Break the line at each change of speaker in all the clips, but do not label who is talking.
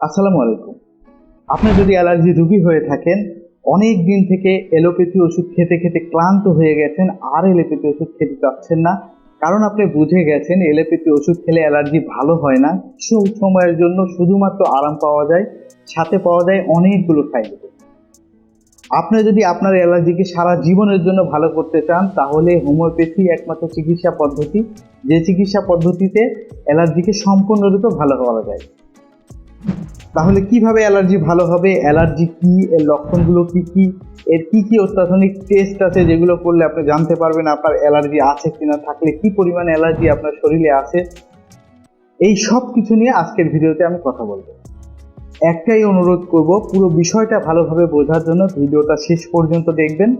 আসসালামু আলাইকুম। আপনি যদি অ্যালার্জি রোগী হয়ে থাকেন, অনেক দিন থেকে এলোপ্যাথি ওষুধ খেতে খেতে ক্লান্ত হয়ে গেছেন, আর এলোপ্যাথি ওষুধ খেতে চাচ্ছেন না। কারণ আপনি বুঝে গেছেন, এলোপ্যাথি ওষুধ খেলে অ্যালার্জি ভালো হয় না। কিছু সময়ের জন্য শুধুমাত্র আরাম পাওয়া যায়, সাথে পাওয়া যায় অনেকগুলো সাইড আপনি যদি আপনার অ্যালার্জিকে সারা জীবনের জন্য ভালো করতে চান, তাহলে হোমিওপ্যাথি একমাত্র চিকিৎসা পদ্ধতি। যে চিকিৎসা পদ্ধতিতে অ্যালার্জিকে সম্পূর্ণরূপে ভালো করা যায়। তাহলে কীভাবে অ্যালার্জি ভালো হবে? অ্যালার্জি কি? এর লক্ষণগুলো কি কি? এর কি কি অত্যাধুনিক টেস্ট আছে যেগুলো করলে আপনি জানতে পারবেন আপনার অ্যালার্জি আছে কিনা, থাকলে কি পরিমাণ অ্যালার্জি আপনার শরীরে আছে? এই সব কিছু নিয়ে আজকের ভিডিওতে আমি কথা বলব। একটাই অনুরোধ করব, পুরো বিষয়টা ভালোভাবে বোঝার জন্য ভিডিওটা শেষ পর্যন্ত দেখবেন।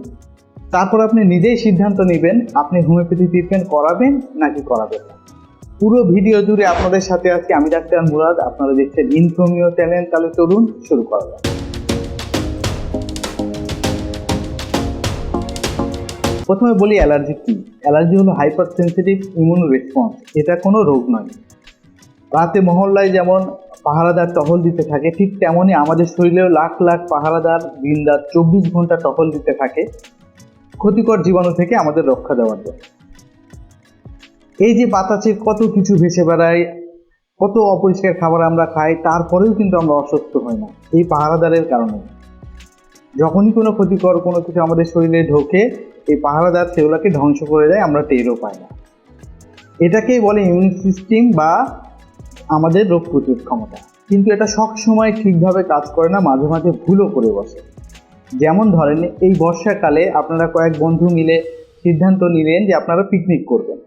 তারপর আপনি নিজেই সিদ্ধান্ত নেবেন, আপনি হোমিওপ্যাথি ট্রিটমেন্ট করাবেন নাকি করাবেন না। পুরো ভিডিও জুড়ে আপনাদের সাথে আছি আমি ডাক্তার মুরাদ। আপনারা দেখছেন ইনফোমিও চ্যানেল তাহলে চলুন শুরু করা যাক। প্রথমে বলি অ্যালার্জি কি? অ্যালার্জি হলো হাইপার সেন্সিটিভ ইমিউন রেসপন্স। এটা কোনো রোগ নয়। রাতে মহল্লায় যেমন পাহারাদার টহল দিতে থাকে, ঠিক তেমনই আমাদের শরীরেও লাখ লাখ পাহারাদার দিন রাত চব্বিশ ঘণ্টা টহল দিতে থাকে। ক্ষতিকর জীবাণু থেকে আমাদের রক্ষা দেওয়ার জন্য। এই যে বাতাসে কত কিছু ভেসে বেড়ায়, কত অপরিষ্কার খাবার আমরা খাই, তারপরেও কিন্তু আমরা অসুস্থ হই না। এই পাহারাদারের কারণে। যখনই কোনো ক্ষতিকর কোনো কিছু আমাদের শরীরে ঢোকে, এই পাহারাদার সেগুলোকে ধ্বংস করে দেয়, আমরা টেরও পাই না। এটাকেই বলে ইমিউন সিস্টেম বা আমাদের রোগ প্রতিরোধ ক্ষমতা। কিন্তু এটা সব সময় ঠিকভাবে কাজ করে না, মাঝে মাঝে ভুলও করে বসে। যেমন ধরেন, এই বর্ষাকালে আপনারা কয়েক বন্ধু মিলে সিদ্ধান্ত নিলেন যে আপনারা পিকনিক করবেন।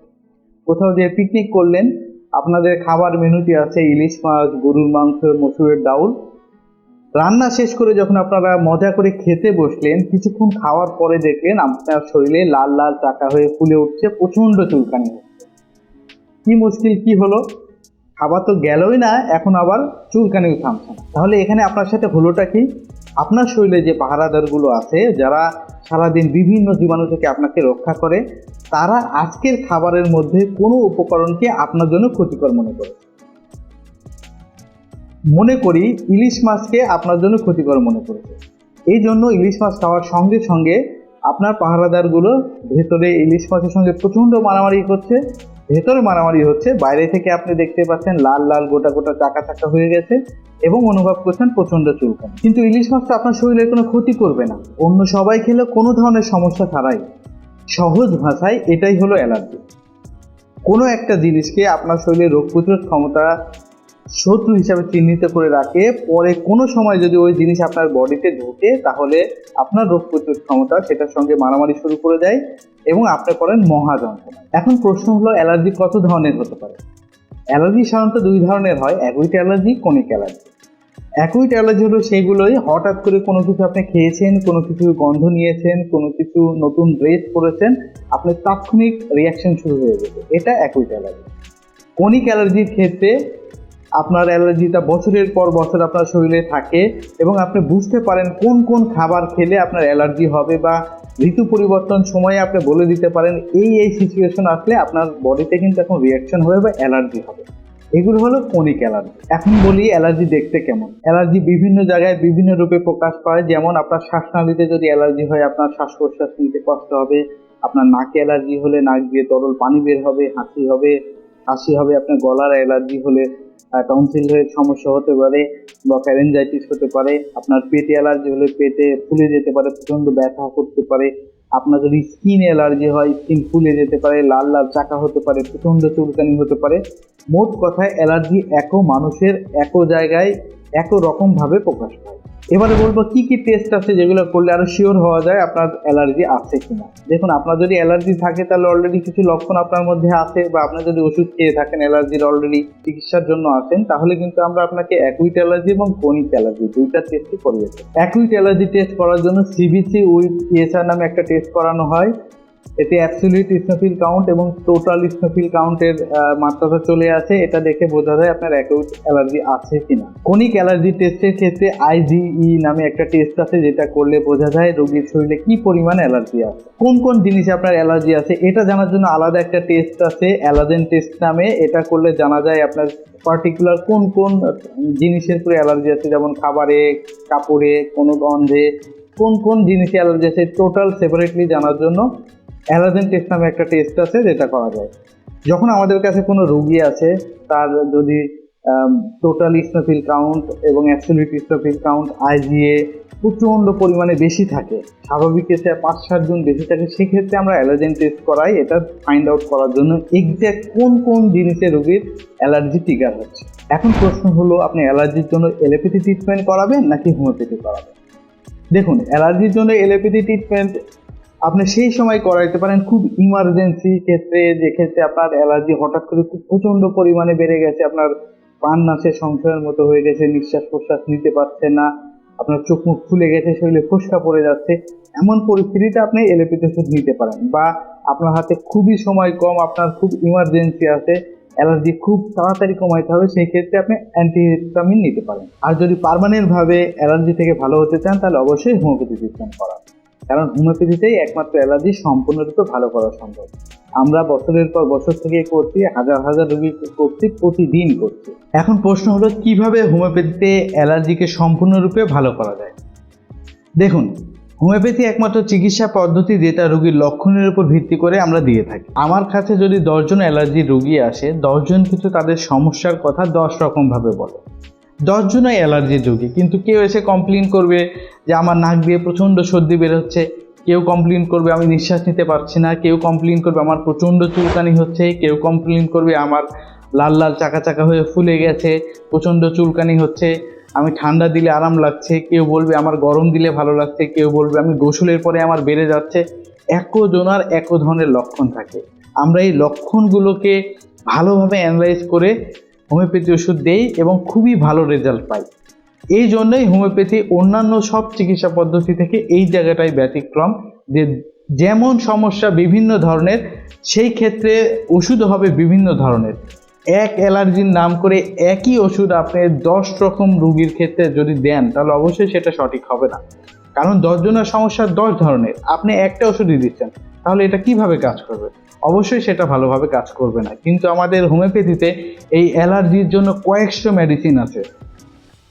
কোথাও যে পিকনিক করলেন, আপনাদের খাবার মেনুতে আছে ইলিশ মাছ, গরুর মাংস, মসুরের ডাউল। রান্না শেষ করে যখন আপনারা মজা করে খেতে বসলেন, কিছুক্ষণ খাওয়ার পরে দেখলেন আপনার শরীরে লাল লাল চাকা হয়ে ফুলে উঠছে, প্রচণ্ড চুলকানি কি মুশকিল, কি হলো? খাবার তো গেলই না, এখন আবার চুলকানিও থামছে না। তাহলে এখানে আপনার সাথে হলোটা কি? আপনার শরীরে যে পাহারাদারগুলো আছে, যারা সারাদিন বিভিন্ন জীবাণু থেকে আপনাকে রক্ষা করে, তারা আজকের খাবারের মধ্যে কোনো উপকরণকে আপনার জন্য ক্ষতিকর মনে করে। মনে করি ইলিশ মাছকে আপনার জন্য ক্ষতিকর মনে করেছে। এই জন্য ইলিশ মাছ খাওয়ার সঙ্গে সঙ্গে আপনার পাহারাদারগুলো ভেতরে ইলিশ মাছের সঙ্গে প্রচণ্ড মারামারি করছে। ভেতরে মারামারি হচ্ছে, বাইরে থেকে আপনি দেখতে পাচ্ছেন লাল লাল, গোটা গোটা চাকা চাকা হয়ে গেছে এবং অনুভব করছেন প্রচণ্ড চুলকানি। কিন্তু ইলিশ মাছটা আপনার শরীরের কোনো ক্ষতি করবে না। অন্য সবাই খেলে কোনো ধরনের সমস্যা ছাড়াই। সহজ ভাষায় এটাই হলো অ্যালার্জি। কোনো একটা জিনিসকে আপনার শরীরে রোগ প্রতিরোধ ক্ষমতা শত্রু হিসাবে চিহ্নিত করে রাখে। পরে কোনো সময় যদি ওই জিনিস আপনার বডিতে ঢোকে, তাহলে আপনার রোগ প্রতিরোধ ক্ষমতা সেটার সঙ্গে মারামারি শুরু করে দেয় এবং আপনি করেন মহা যন্ত্রণা এখন প্রশ্ন হলো, অ্যালার্জি কত ধরনের হতে পারে? অ্যালার্জি সাধারণত দুই ধরনের হয়, acute allergy, chronic allergy. Acute allergy হলো সেইগুলোই হঠাৎ করে কোনো কিছু আপনি খেয়েছেন, কোনো কিছু গন্ধ নিয়েছেন, কোনো কিছু নতুন ড্রেস পরেছেন আপনার তাৎক্ষণিক রিয়াকশন শুরু হয়ে গেছে এটা অ্যাকুইট অ্যালার্জি। কনিক অ্যালার্জির ক্ষেত্রে আপনার অ্যালার্জিটা বছরের পর বছর আপনার শরীরে থাকে এবং আপনি বুঝতে পারেন কোন কোন খাবার খেলে আপনার অ্যালার্জি হবে বা ঋতু পরিবর্তন সময়ে আপনি বলে দিতে পারেন, এই এই সিচুয়েশন আসলে আপনার বডিতে কিন্তু এখন রিয়াকশন হবে বা অ্যালার্জি হবে। এগুলো হলো কনিক অ্যালার্জি। এখন বলি অ্যালার্জি দেখতে কেমন? অ্যালার্জি বিভিন্ন জায়গায় বিভিন্ন রূপে প্রকাশ পায়, যেমন আপনার শ্বাসনালীতে যদি অ্যালার্জি হয়, আপনার শ্বাস প্রশ্বাস নিতে কষ্ট হবে, আপনার নাকে অ্যালার্জি হলে নাক দিয়ে তরল পানি বের হবে, হাসি হবে হাসি হবে, আপনার গলার অ্যালার্জি হলে টনসিলের সমস্যা হতে পারে বা প্যারেঞ্জাইটিস হতে পারে, আপনার পেটে অ্যালার্জি হলে পেটে ফুলে যেতে পারে, প্রচণ্ড ব্যথা করতে পারে, আপনার যদি স্কিন অ্যালার্জি হয় স্কিন ফুলে যেতে পারে, লাল লাল চাকা হতে পারে, প্রচণ্ড চুলকানি হতে পারে, মোট কথায় অ্যালার্জি একও মানুষের এক জায়গায় এক রকমভাবে প্রকাশ পায় এবারে বলব, কি কি টেস্ট আছে যেগুলো করলে আরও শিওর হওয়া যায় আপনার অ্যালার্জি আছে কিনা? দেখুন, আপনার যদি অ্যালার্জি থাকে, তাহলে অলরেডি কিছু লক্ষণ আপনার মধ্যে আছে, বা আপনার যদি ওষুধ খেয়ে থাকেন অ্যালার্জির অলরেডি চিকিৎসার জন্য আছেন, তাহলে কিন্তু আমরা আপনাকে অ্যাকুইট অ্যালার্জি এবং কনিক অ্যালার্জি দুইটা টেস্টই করিয়েছি অ্যাকুইট অ্যালার্জি টেস্ট করার জন্য সিবিসি উইথ পিএসআর নামে একটা টেস্ট করানো হয়। এতে অ্যাবসলিউট স্নোফিল কাউন্ট এবং টোটাল স্নোফিল কাউন্টের মাত্রাটা চলে আসে। এটা দেখে বোঝা যায় আপনার অ্যাকিউট অ্যালার্জি আছে কিনা। কনিক অ্যালার্জি টেস্টের ক্ষেত্রে আইজিই নামে একটা টেস্ট আছে, যেটা করলে বোঝা যায় রোগীর শরীরে কি পরিমাণ অ্যালার্জি আছে। কোন কোন জিনিসে আপনার অ্যালার্জি আছে, এটা জানার জন্য আলাদা একটা টেস্ট আছে অ্যালাজেন টেস্ট নামে। এটা করলে জানা যায় আপনার পার্টিকুলার কোন কোন জিনিসের উপরে অ্যালার্জি আছে, যেমন খাবারে, কাপড়ে, কোনো গন্ধে, কোন কোন জিনিসে অ্যালার্জি আছে টোটাল সেপারেটলি জানার জন্য অ্যালার্জেন টেস্ট নামে একটা টেস্ট আছে যেটা করা যায়। যখন আমাদের কাছে কোনো রোগী আছে, তার যদি টোটাল ইস্নোফিল কাউন্ট এবং অ্যাবসলিউট ইস্নোফিল কাউন্ট আইজিএ প্রচণ্ড পরিমাণে বেশি থাকে। স্বাভাবিক কেসে পাঁচ সাত বেশি থাকে, সেক্ষেত্রে আমরা অ্যালার্জেন টেস্ট করাই, এটা ফাইন্ড আউট করার জন্য এক্স্যাক্ট কোন কোন জিনিসে রোগীর অ্যালার্জি টিকার হচ্ছে। এখন প্রশ্ন হলো, আপনি অ্যালার্জির জন্য এলোপ্যাথি ট্রিটমেন্ট করাবেন নাকি হোমিওপ্যাথি করাবেন? দেখুন অ্যালার্জির জন্য এলোপ্যাথি ট্রিটমেন্ট আপনি সেই সময় করাইতে পারেন, খুব ইমার্জেন্সি ক্ষেত্রে যে ক্ষেত্রে আপনার অ্যালার্জি হঠাৎ করে খুব প্রচণ্ড পরিমাণে বেড়ে গেছে, আপনার প্রাণ নাচে সংশয়ের মতো হয়ে গেছে, নিঃশ্বাস প্রশ্বাস নিতে পারছে না, আপনার চোখ মুখ ফুলে গেছে, শরীরে ফোসকা পড়ে যাচ্ছে, এমন পরিস্থিতিতে আপনি এলোপ্যাথি ওষুধ নিতে পারেন বা আপনার হাতে খুবই সময় কম, আপনার খুব ইমার্জেন্সি আছে অ্যালার্জি খুব তাড়াতাড়ি কমাইতে হবে, সেই ক্ষেত্রে আপনি অ্যান্টিহিস্টামিন নিতে পারেন। আর যদি পারমানেন্টভাবে অ্যালার্জি থেকে ভালো হতে চান, তাহলে অবশ্যই হোমিওপ্যাথি ট্রিটমেন্ট করা কারণ হোমিওপ্যাথিতেই একমাত্র অ্যালার্জি সম্পূর্ণরূপে ভালো করা সম্ভব। আমরা বছরের পর বছর থেকে করছি, হাজার হাজার রোগী করছি, প্রতিদিন করছি। এখন প্রশ্ন হলো, কীভাবে হোমিওপ্যাথিতে অ্যালার্জিকে সম্পূর্ণরূপে ভালো করা যায়? দেখুন, হোমিওপ্যাথি একমাত্র চিকিৎসা পদ্ধতি যেটা রোগীর লক্ষণের উপর ভিত্তি করে আমরা দিয়ে থাকি। আমার কাছে যদি দশজন অ্যালার্জি রোগী আসে, দশজন কিন্তু তাদের সমস্যার কথা দশ রকমভাবে বলে। দশজনই অ্যালার্জির রোগী কিন্তু কেউ এসে কমপ্লেন করবে যে আমার নাক দিয়ে প্রচণ্ড সর্দি বেরোচ্ছে। কেউ কমপ্লেন করবে, আমি নিঃশ্বাস নিতে পারছি না। কেউ কমপ্লেন করবে, আমার প্রচণ্ড চুলকানি হচ্ছে। কেউ কমপ্লেন করবে, আমার লাল লাল, চাকা চাকা হয়ে ফুলে গেছে, প্রচণ্ড চুলকানি হচ্ছে। আমি ঠান্ডা দিলে আরাম লাগছে। কেউ বলবে, আমার গরম দিলে ভালো লাগছে। কেউ বলবে, আমি গোসলের পরে আমার বেড়ে যাচ্ছে। একো জনার একো ধরনের লক্ষণ থাকে। আমরা এই লক্ষণগুলোকে ভালোভাবে অ্যানালাইজ করে হোমিওপ্যাথি ওষুধ দেই এবং খুবই ভালো রেজাল্ট পাই। এই জন্যই হোমিওপ্যাথি অন্যান্য সব চিকিৎসা পদ্ধতি থেকে এই জায়গাটাই ব্যতিক্রম যে যেমন সমস্যা বিভিন্ন ধরনের, সেই ক্ষেত্রে ওষুধ হবে বিভিন্ন ধরনের। এক অ্যালার্জির নাম করে একই ওষুধ আপনি দশ রকম রুগীর ক্ষেত্রে যদি দেন, তাহলে অবশ্যই সেটা সঠিক হবে না। কারণ দশজনের সমস্যা দশ ধরনের। আপনি একটা ওষুধই দিচ্ছেন, তাহলে এটা কীভাবে কাজ করবে? অবশ্যই সেটা ভালোভাবে কাজ করবে না। কিন্তু আমাদের হোমিওপ্যাথিতে এই অ্যালার্জির জন্য কয়েকশো মেডিসিন আছে।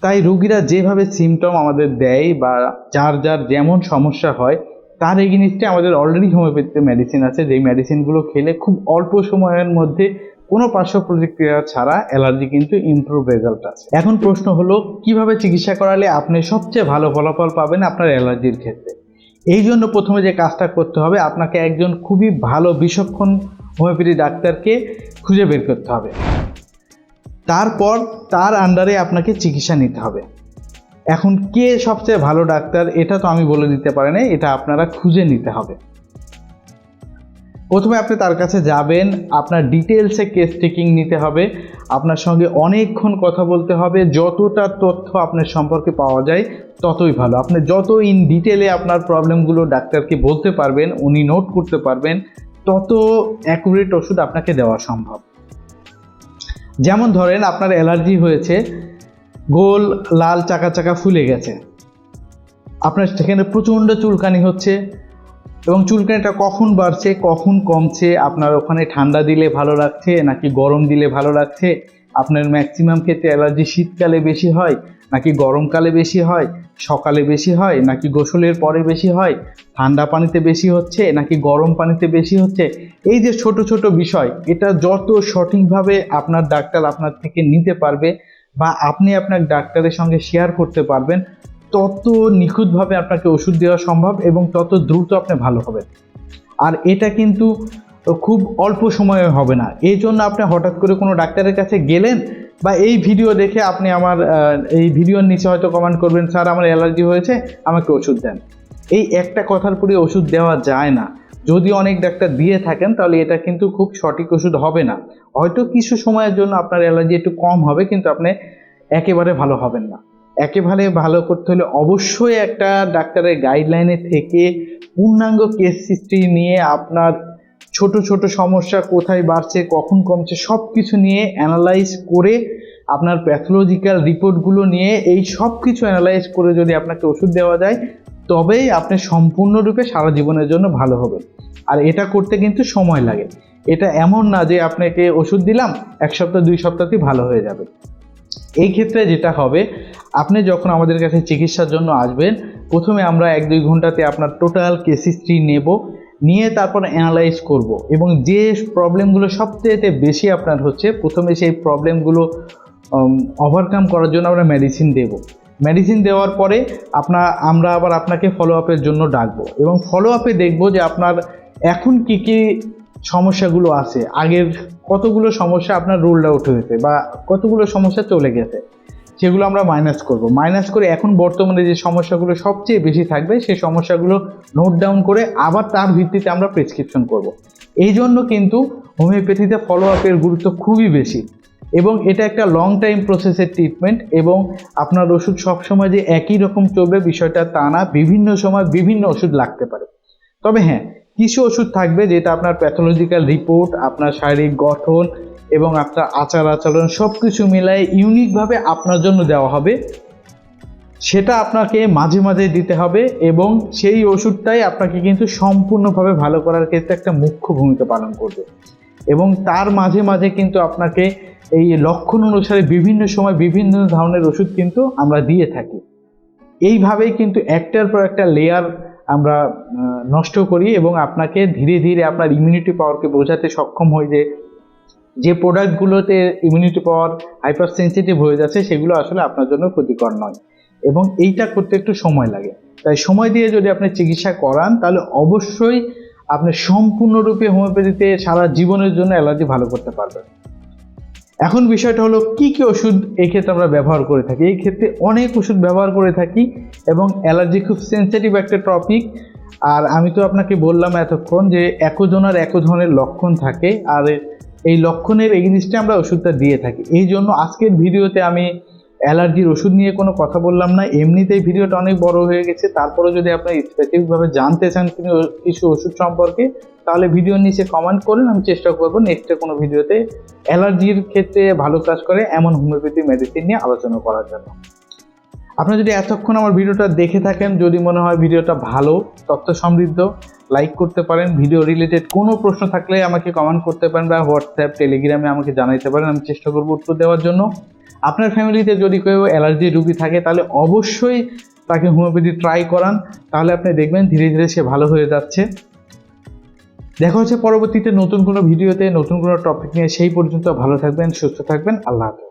তাই রুগীরা যেভাবে সিমটম আমাদের দেয় বা যার যার যেমন সমস্যা হয়, তার এই এগেনিস্টে আমাদের অলরেডি হোমিওপ্যাথিতে মেডিসিন আছে। যেই মেডিসিনগুলো খেলে খুব অল্প সময়ের মধ্যে কোনো পার্শ্ব প্রতিক্রিয়া ছাড়া অ্যালার্জি কিন্তু ইমপ্রুভ রেজাল্ট আছে। এখন প্রশ্ন হলো, কীভাবে চিকিৎসা করালে আপনি সবচেয়ে ভালো ফলাফল পাবেন আপনার অ্যালার্জির ক্ষেত্রে? এই জন্য প্রথমে যে কাজটা করতে হবে, আপনাকে একজন খুবই ভালো বিচক্ষণ হোমিওপ্যাথি ডাক্তারকে খুঁজে বের করতে হবে। তারপর তার আন্ডারে আপনাকে চিকিৎসা নিতে হবে। এখন কে সবচেয়ে ভালো ডাক্তার, এটা তো আমি বলে দিতে পারি না এটা আপনারা খুঁজে নিতে হবে। প্রথমে আপনি তার কাছে যাবেন, আপনার ডিটেলসে কেস টেকিং নিতে হবে, আপনার সঙ্গে অনেকক্ষণ কথা বলতে হবে, যতটা তথ্য আপনার সম্পর্কে পাওয়া যায় ততই ভালো। আপনি যত ইন ডিটেলে আপনার প্রবলেমগুলো ডাক্তারকে বলতে পারবেন, উনি নোট করতে পারবেন, তত অ্যাকুরেট ওষুধ আপনাকে দেওয়া সম্ভব। যেমন ধরেন আপনার অ্যালার্জি হয়েছে, গোল, লাল, চাকা চাকা ফুলে গেছে। আপনার সেখানে প্রচণ্ড চুলকানি হচ্ছে এবং চুলকানিটা কখন বাড়ছে, কখন কমছে, আপনার ওখানে ঠান্ডা দিলে ভালো লাগছে, নাকি গরম দিলে ভালো লাগছে, আপনার ম্যাক্সিমাম ক্ষেত্রে অ্যালার্জি শীতকালে বেশি হয়, নাকি গরমকালে বেশি হয়, সকালে বেশি হয়, নাকি গোসলের পরে বেশি হয়, ঠান্ডা পানিতে বেশি হচ্ছে, নাকি গরম পানিতে বেশি হচ্ছে, এই যে ছোট ছোট বিষয়, এটা যত সঠিকভাবে আপনার ডাক্তার আপনার থেকে নিতে পারবে বা আপনি আপনার ডাক্তারের সঙ্গে শেয়ার করতে পারবেন তত নিখুঁতভাবে আপনাকে ওষুধ দেওয়া সম্ভব এবং তত দ্রুত আপনি ভালো হবেন। আর এটা কিন্তু খুব অল্প সময়ে হবে না। এই জন্য আপনি হঠাৎ করে কোনো ডাক্তারের কাছে গেলেন বা এই ভিডিও দেখে আপনি আমার এই ভিডিওর নিচে হয়তো কমেন্ট করবেন, স্যার, আমার অ্যালার্জি হয়েছে, আমাকে ওষুধ দেন। এই একটা কথার পরে ওষুধ দেওয়া যায় না। যদি অনেক ডাক্তার দিয়ে থাকেন, তাহলে এটা কিন্তু খুব সঠিক ওষুধ হবে না। হয়তো কিছু সময়ের জন্য আপনার অ্যালার্জি একটু কম হবে, কিন্তু আপনি একেবারে ভালো হবেন না। একেবারে ভালো করতে হলে অবশ্যই একটা ডাক্তারের গাইডলাইনে থেকে পূর্ণাঙ্গ কেস হিস্ট্রি নিয়ে আপনার ছোট ছোট সমস্যা কোথায় বাড়ছে, কখন কমছে সব কিছু নিয়ে অ্যানালাইজ করে আপনার প্যাথোলজিক্যাল রিপোর্টগুলো নিয়ে এই সব কিছু অ্যানালাইজ করে যদি আপনাকে ওষুধ দেওয়া যায় তবেই আপনি সম্পূর্ণরূপে সারা জীবনের জন্য ভালো হবে আর এটা করতে কিন্তু সময় লাগে। এটা এমন না যে আপনাকে ওষুধ দিলাম, এক সপ্তাহ, দুই সপ্তাহতেই ভালো হয়ে যাবে। এই ক্ষেত্রে যেটা হবে, আপনি যখন আমাদের কাছে চিকিৎসার জন্য আসবেন, প্রথমে আমরা এক দুই ঘন্টাতে আপনার টোটাল কেস হিস্ট্রি নেব, নিয়ে তারপর অ্যানালাইজ করব এবং যে প্রবলেমগুলো সবচেয়ে বেশি আপনার হচ্ছে, প্রথমে সেই প্রবলেমগুলো ওভারকাম করার জন্য আমরা মেডিসিন দেব। মেডিসিন দেওয়ার পরে আপনার, আমরা আবার আপনাকে ফলো আপের জন্য ডাকবো এবং ফলো আপে দেখব যে আপনার এখন কি কি সমস্যাগুলো আছে। আগের কতগুলো সমস্যা আপনার রুল আউট হয়েছে বা কতগুলো সমস্যা চলে গেছে, সেগুলো আমরা মাইনাস করব। মাইনাস করে এখন বর্তমানে যে সমস্যাগুলো সবচেয়ে বেশি থাকবে, সেই সমস্যাগুলো নোট ডাউন করে আবার তার ভিত্তিতে আমরা প্রেসক্রিপশন করব। এই জন্য কিন্তু হোমিওপ্যাথিতে ফলো আপের গুরুত্ব খুবই বেশি এবং এটা একটা লং টাইম প্রসেসের ট্রিটমেন্ট এবং আপনার ওষুধ সবসময় যে একই রকম চলবে বিষয়টা তা না, বিভিন্ন সময় বিভিন্ন ওষুধ লাগতে পারে। তবে হ্যাঁ কিছু ওষুধ থাকবে যেটা আপনার প্যাথোলজিক্যাল রিপোর্ট আপনার শারীরিক গঠন এবং আপনার আচার আচরণ সব কিছু মিলায়ে ইউনিকভাবে আপনার জন্য দেওয়া হবে। সেটা আপনাকে মাঝে মাঝে দিতে হবে এবং সেই ওষুধটাই আপনাকে কিন্তু সম্পূর্ণভাবে ভালো করার ক্ষেত্রে একটা মুখ্য ভূমিকা পালন করবে। এবং তার মাঝে মাঝে কিন্তু আপনাকে এই লক্ষণ অনুসারে বিভিন্ন সময় বিভিন্ন ধরনের ওষুধ কিন্তু আমরা দিয়ে থাকি। এইভাবেই কিন্তু একটার পর একটা লেয়ার আমরা নষ্ট করি এবং আপনাকে ধীরে ধীরে আপনার ইমিউনিটি পাওয়ারকে বোঝাতে সক্ষম হই যে যে প্রোডাক্টগুলোতে ইমিউনিটি পাওয়ার হাইপার সেন্সিটিভ হয়ে যাচ্ছে, সেগুলো আসলে আপনার জন্য ক্ষতিকর নয়। এবং এইটা করতে একটু সময় লাগে। তাই সময় দিয়ে যদি আপনি চিকিৎসা করান, তাহলে অবশ্যই আপনি সম্পূর্ণরূপে হোমিওপ্যাথিতে সারা জীবনের জন্য অ্যালার্জি ভালো করতে পারবেন। এখন বিষয়টা হলো কি কি ওষুধ এই ক্ষেত্রে আমরা ব্যবহার করে থাকি? এই ক্ষেত্রে অনেক ওষুধ ব্যবহার করে থাকি এবং অ্যালার্জি খুব সেন্সিটিভ একটা টপিক আর আমি তো আপনাকে বললাম এতক্ষণ যে একজনের এক ধরনের লক্ষণ থাকে। আর এই লক্ষণের এই এগেনিস্টে আমরা ওষুধটা দিয়ে থাকি। এই জন্য আজকের ভিডিওতে আমি অ্যালার্জির ওষুধ নিয়ে কোনো কথা বললাম না। এমনিতেই ভিডিওটা অনেক বড় হয়ে গেছে। তারপরে যদি আপনি স্পেসিফিকভাবে জানতে চান কিছু ওষুধ সম্পর্কে, তাহলে ভিডিওর নিচে কমেন্ট করুন। আমি চেষ্টা করব নেক্সটে কোনো ভিডিওতে অ্যালার্জির ক্ষেত্রে ভালো কাজ করে এমন হোমিওপ্যাথি মেডিসিন নিয়ে আলোচনা করার জন্য। আপনি যদি এতক্ষণ আমার ভিডিওটা দেখে থাকেন, যদি মনে হয় ভিডিওটা ভালো তথ্য সমৃদ্ধ লাইক করতে পারেন। ভিডিও রিলেটেড কোনো প্রশ্ন থাকলে আমাকে কমেন্ট করতে পারেন বা হোয়াটসঅ্যাপ টেলিগ্রামে আমাকে জানাইতে পারেন। আমি চেষ্টা করব উত্তর দেওয়ার জন্য। আপনার ফ্যামিলিতে যদি কেউ অ্যালার্জি রুগী থাকে, তাহলে অবশ্যই তাকে হোমিওপ্যাথি ট্রাই করান। তাহলে আপনি দেখবেন ধীরে ধীরে সে ভালো হয়ে যাচ্ছে। দেখা হচ্ছে পরবর্তীতে নতুন কোনো ভিডিওতে, নতুন কোনো টপিক নিয়ে। সেই পর্যন্ত ভালো থাকবেন, সুস্থ থাকবেন। আল্লাহ হাফেজ।